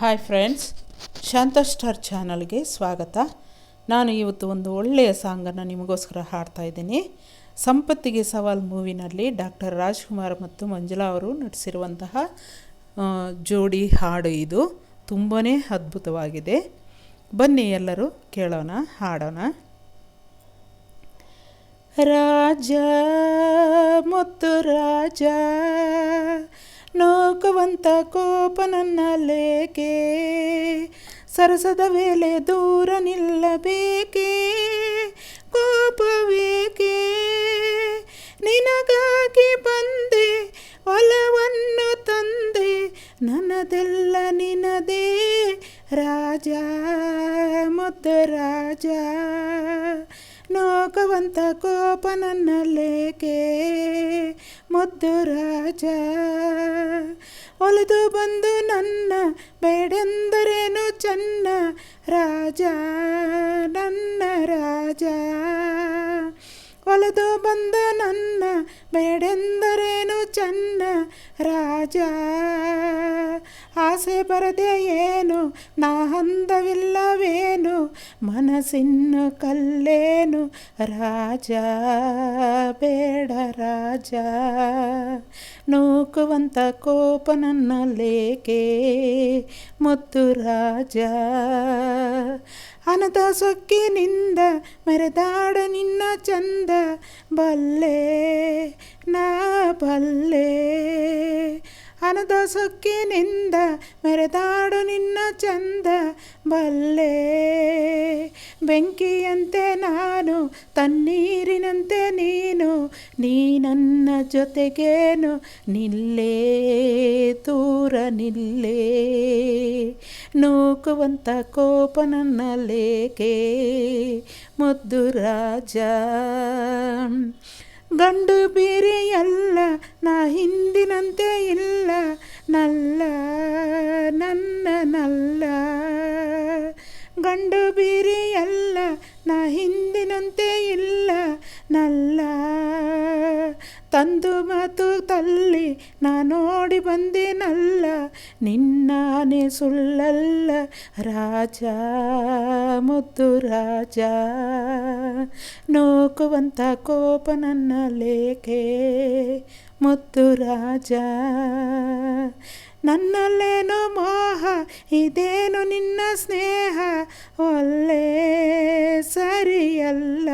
Hi friends ಶಾಂತ star ಚಾನಲ್ಗೆ ಸ್ವಾಗತ. ನಾನು ಇವತ್ತು ಒಂದು ಒಳ್ಳೆಯ ಸಾಂಗನ್ನು ನಿಮಗೋಸ್ಕರ ಹಾಡ್ತಾ ಇದ್ದೀನಿ. ಸಂಪತ್ತಿಗೆ ಸವಾಲ್ ಮೂವಿನಲ್ಲಿ ಡಾಕ್ಟರ್ ರಾಜ್ಕುಮಾರ್ ಮತ್ತು ಮಂಜುಳಾ ಅವರು ನಟಿಸಿರುವಂತಹ ಜೋಡಿ ಹಾಡು ಇದು. ತುಂಬಾ ಅದ್ಭುತವಾಗಿದೆ. ಬನ್ನಿ ಎಲ್ಲರೂ ಕೇಳೋಣ, ಹಾಡೋಣ. ರಾಜ ಮತ್ತು ರಾಜ ನೋಕುವಂತ ಕೋಪ ನನ್ನ ಲೇಕೆ. ಸರಸದ ವೇಳೆ ದೂರ ನಿಲ್ಲಬೇಕೆ. ಕೋಪವೇಕೆ ನಿನಗಾಗಿ ಬಂದೆ, ಒಲವನ್ನು ತಂದೆ, ನನ್ನದೆಲ್ಲ ನಿನದೇ. ರಾಜ, ಮುದ್ದ ರಾಜ ನೋಕುವಂತ ಕೋಪ ನನ್ನಲ್ಲೇಕೆ ಮುದ್ದು ರಾಜ ಒಲಿದು ಬಂದು ನನ್ನ ಬೇಡೆಂದರೇನು ಚೆನ್ನ ರಾಜ, ನನ್ನ ರಾಜ. ಒಲಿದು ಬಂದ ನನ್ನ ಬೇಡೆಂದರೇನು ಚೆನ್ನ ರಾಜ. ಆಸೆ ಬರದೆ ಏನು, ನಾ ಹಂದವಿಲ್ಲವೇನು ಮನಸ್ಸಿನ್ನು ಕಲ್ಲೇನು? ರಾಜ, ಬೇಡ ರಾಜ. ನೂಕುವಂತ ಕೋಪ ನನ್ನ ಲೇಖೆ ಮುತ್ತು ರಾಜ. ಅನದ ಸೊಕ್ಕಿನಿಂದ ಮೆರೆದಾಡ ನಿನ್ನ ಚಂದ ಬಲ್ಲೆ, ನಾ ಬಲ್ಲೆ. ಅನದ ಸೊಕ್ಕಿನಿಂದ ಮೆರೆದಾಡು ನಿನ್ನ ಚಂದ ಬಲ್ಲೆ. ಬೆಂಕಿಯಂತೆ ನಾನು ತನ್ನೀರಿನಂತೆ ನೀನು, ನೀ ನನ್ನ ಜೊತೆಗೇನು ನಿಲ್ಲೇ, ದೂರ ನಿಲ್ಲೇ. ನೂಕುವಂಥ ಕೋಪ ನನ್ನಲ್ಲೇಕೆ ಮುದ್ದು ರಾಜ. ಗಂಡು ಬೇರೆಯಲ್ಲ ನಾ ಹಿಂದಿನಂತೆ ಇಲ್ಲ. ನಲ್ಲ ನನ್ನ ನಲ್ಲ ಗಂಡು ಬಿರಿಯಲ್ಲ ನಾ ಹಿಂದಿನಂತೆ ಇಲ್ಲ ನಲ್ಲ. ತಂದು ಮಾತು ತಲ್ಲಿ, ನಾ ನೋಡಿ ಬಂದಿನಲ್ಲ, ನಿನ್ನಾನೆ ಸುಳ್ಳಲ್ಲ, ರಾಜ, ಮುದ್ದು ರಾಜ. ನೋಕುವಂಥ ಕೋಪ ನನ್ನ ಲೇಖೆ, ಮುದ್ದು ರಾಜ. ನನ್ನಲ್ಲೇನು ಮೋಹ, ಇದೇನು ನಿನ್ನ ಸ್ನೇಹ, ಒಳ್ಳೆ ಸರಿಯಲ್ಲ.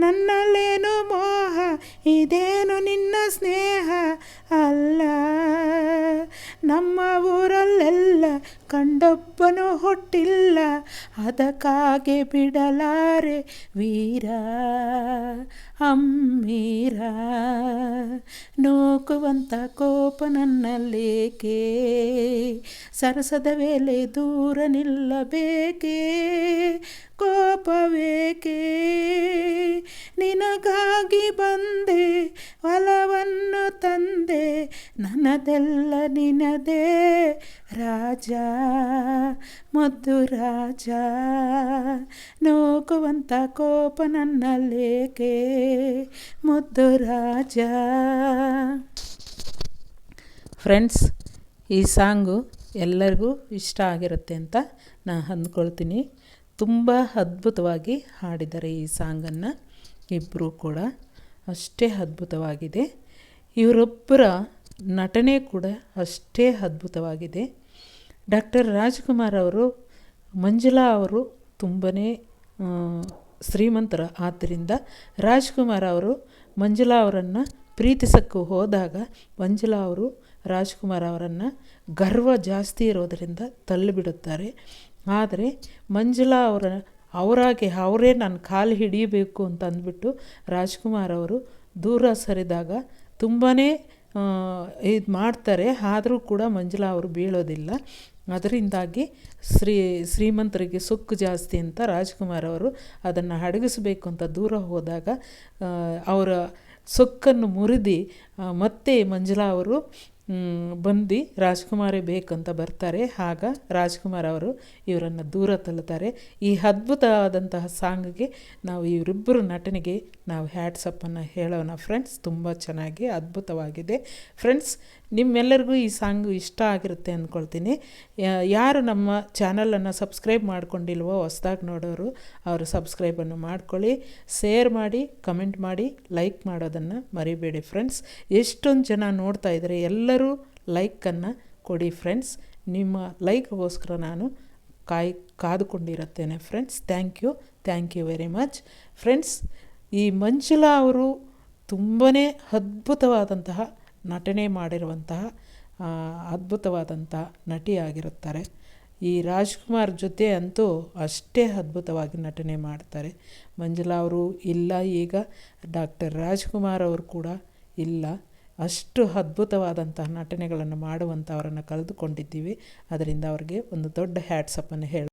ನನ್ನಲ್ಲೇನು ಮೋಹ ಇದೇನು ನಿನ್ನ ಸ್ನೇಹ ಅಲ್ಲ? ನಮ್ಮ ಊರಲ್ಲೆಲ್ಲ ಕಂಡೊಬ್ಬನು ಹೊಟ್ಟಿಲ್ಲ. ಅದಕ್ಕಾಗೆ ಬಿಡಲಾರೆ ವೀರ ಅಮ್ಮೀರ ನೋಕುವಂಥ ಕೋಪ ನನ್ನಲ್ಲೇಕೆ? ಸರಸದ ವೇಳೆ ದೂರ ನಿಲ್ಲಬೇಕೆ? ಕೋಪವೇಕೆ? ನಿನಗಾಗಿ ಬಂದೆ ಹೊಲವನ್ನು ತಂದೆ, ನನ್ನದೆಲ್ಲ ನಿನದೇ ರಾಜ ಮುದ್ದು ರಾಜ ನೋಕುವಂಥ ಕೋಪ ನನ್ನಲ್ಲೇಕೆ ಮುದ್ದು ರಾಜ ಫ್ರೆಂಡ್ಸ್ ಈ ಸಾಂಗು ಎಲ್ಲರಿಗೂ ಇಷ್ಟ ಆಗಿರುತ್ತೆ ಅಂತ ನಾನು ಅಂದ್ಕೊಳ್ತೀನಿ. ತುಂಬ ಅದ್ಭುತವಾಗಿ ಹಾಡಿದ್ದಾರೆ ಈ ಸಾಂಗನ್ನು. ಇಬ್ಬರೂ ಕೂಡ ಅಷ್ಟೇ ಅದ್ಭುತವಾಗಿದೆ. ಇವರೊಬ್ಬರ ನಟನೆ ಕೂಡ ಅಷ್ಟೇ ಅದ್ಭುತವಾಗಿದೆ. ಡಾಕ್ಟರ್ ರಾಜ್ಕುಮಾರ್ ಅವರು, ಮಂಜುಳಾ ಅವರು ತುಂಬಾ ಶ್ರೀಮಂತರ. ಆದ್ದರಿಂದ ರಾಜ್ಕುಮಾರ್ ಅವರು ಮಂಜುಳಾ ಅವರನ್ನು ಪ್ರೀತಿಸಕ್ಕೂ ಹೋದಾಗ ಮಂಜುಳಾ ಅವರು ರಾಜ್ಕುಮಾರ್ ಅವರನ್ನು ಗರ್ವ ಜಾಸ್ತಿ ಇರೋದರಿಂದ ತಳ್ಳಿಬಿಡುತ್ತಾರೆ. ಆದರೆ ಮಂಜುಳಾ ಅವರ, ಅವರಾಗೆ ಅವರೇ ನನ್ನ ಕಾಲು ಹಿಡಿಯಬೇಕು ಅಂತ ಅಂದ್ಬಿಟ್ಟು ರಾಜ್ಕುಮಾರ್ ಅವರು ದೂರ ಸರಿದಾಗ ತುಂಬಾ ಇದು ಮಾಡ್ತಾರೆ. ಆದರೂ ಕೂಡ ಮಂಜುಳಾ ಅವರು ಬೀಳೋದಿಲ್ಲ. ಅದರಿಂದಾಗಿ ಶ್ರೀ, ಶ್ರೀಮಂತರಿಗೆ ಸೊಕ್ಕು ಜಾಸ್ತಿ ಅಂತ ರಾಜ್ಕುಮಾರ್ ಅವರು ಅದನ್ನು ಅಡಗಿಸಬೇಕು ಅಂತ ದೂರ ಹೋದಾಗ ಅವರ ಸೊಕ್ಕನ್ನು ಮುರಿದು ಮತ್ತೆ ಮಂಜುಳಾ ಅವರು ಬಂದು ರಾಜ್ಕುಮಾರೇ ಬೇಕಂತ ಬರ್ತಾರೆ. ಆಗ ರಾಜ್ಕುಮಾರ್ ಅವರು ಇವರನ್ನು ದೂರ ತಳ್ಳುತ್ತಾರೆ ಈ ಅದ್ಭುತವಾದಂತಹ ಸಾಂಗ್ಗೆ ನಾವು ಇವರಿಬ್ಬರು ನಟನೆಗೆ ನಾವು ಹ್ಯಾಟ್ಸಪ್ಪನ್ನು ಹೇಳೋಣ. ಫ್ರೆಂಡ್ಸ್ ತುಂಬ ಚೆನ್ನಾಗಿ, ಅದ್ಭುತವಾಗಿದೆ. ಫ್ರೆಂಡ್ಸ್ ನಿಮ್ಮೆಲ್ಲರಿಗೂ ಈ ಸಾಂಗ್ ಇಷ್ಟ ಆಗಿರುತ್ತೆ ಅಂದ್ಕೊಳ್ತೀನಿ. ಯಾರು ನಮ್ಮ ಚಾನಲನ್ನು ಸಬ್ಸ್ಕ್ರೈಬ್ ಮಾಡ್ಕೊಂಡಿಲ್ವೋ ಹೊಸ್ದಾಗಿ ನೋಡೋರು ಅವರು ಸಬ್ಸ್ಕ್ರೈಬನ್ನು ಮಾಡ್ಕೊಳ್ಳಿ. ಶೇರ್ ಮಾಡಿ ಕಮೆಂಟ್ ಮಾಡಿ ಲೈಕ್ ಮಾಡೋದನ್ನು ಮರಿಬೇಡಿ ಫ್ರೆಂಡ್ಸ್ ಎಷ್ಟೊಂದು ಜನ ನೋಡ್ತಾ ಇದ್ದಾರೆ ಎಲ್ಲರೂ ಲೈಕನ್ನು ಕೊಡಿ ಫ್ರೆಂಡ್ಸ್ ನಿಮ್ಮ ಲೈಕ್ಗೋಸ್ಕರ ನಾನು ಕಾಯ್, ಕಾದುಕೊಂಡಿರುತ್ತೇನೆ friends thank you thank you very much friends ಈ ಮಂಜುಲಾ ಅವರು ತುಂಬಾ ಅದ್ಭುತವಾದಂತಹ ನಟನೆ ಮಾಡಿರುವಂತಹ ಅದ್ಭುತವಾದಂಥ ನಟಿಯಾಗಿರುತ್ತಾರೆ. ಈ ರಾಜ್ಕುಮಾರ್ ಜೊತೆ ಅಂತೂ ಅಷ್ಟೇ ಅದ್ಭುತವಾಗಿ ನಟನೆ ಮಾಡ್ತಾರೆ. ಮಂಜುಳಾ ಅವರು ಇಲ್ಲ ಈಗ, ಡಾಕ್ಟರ್ ರಾಜ್ಕುಮಾರ್ ಅವರು ಕೂಡ ಇಲ್ಲ. ಅಷ್ಟು ಅದ್ಭುತವಾದಂತಹ ನಟನೆಗಳನ್ನು ಮಾಡುವಂಥವರನ್ನು ಕಳೆದುಕೊಂಡಿದ್ದೀವಿ. ಅದರಿಂದ ಅವ್ರಿಗೆ ಒಂದು ದೊಡ್ಡ ಹ್ಯಾಟ್ಸಪ್ಪನ್ನು ಹೇಳಿ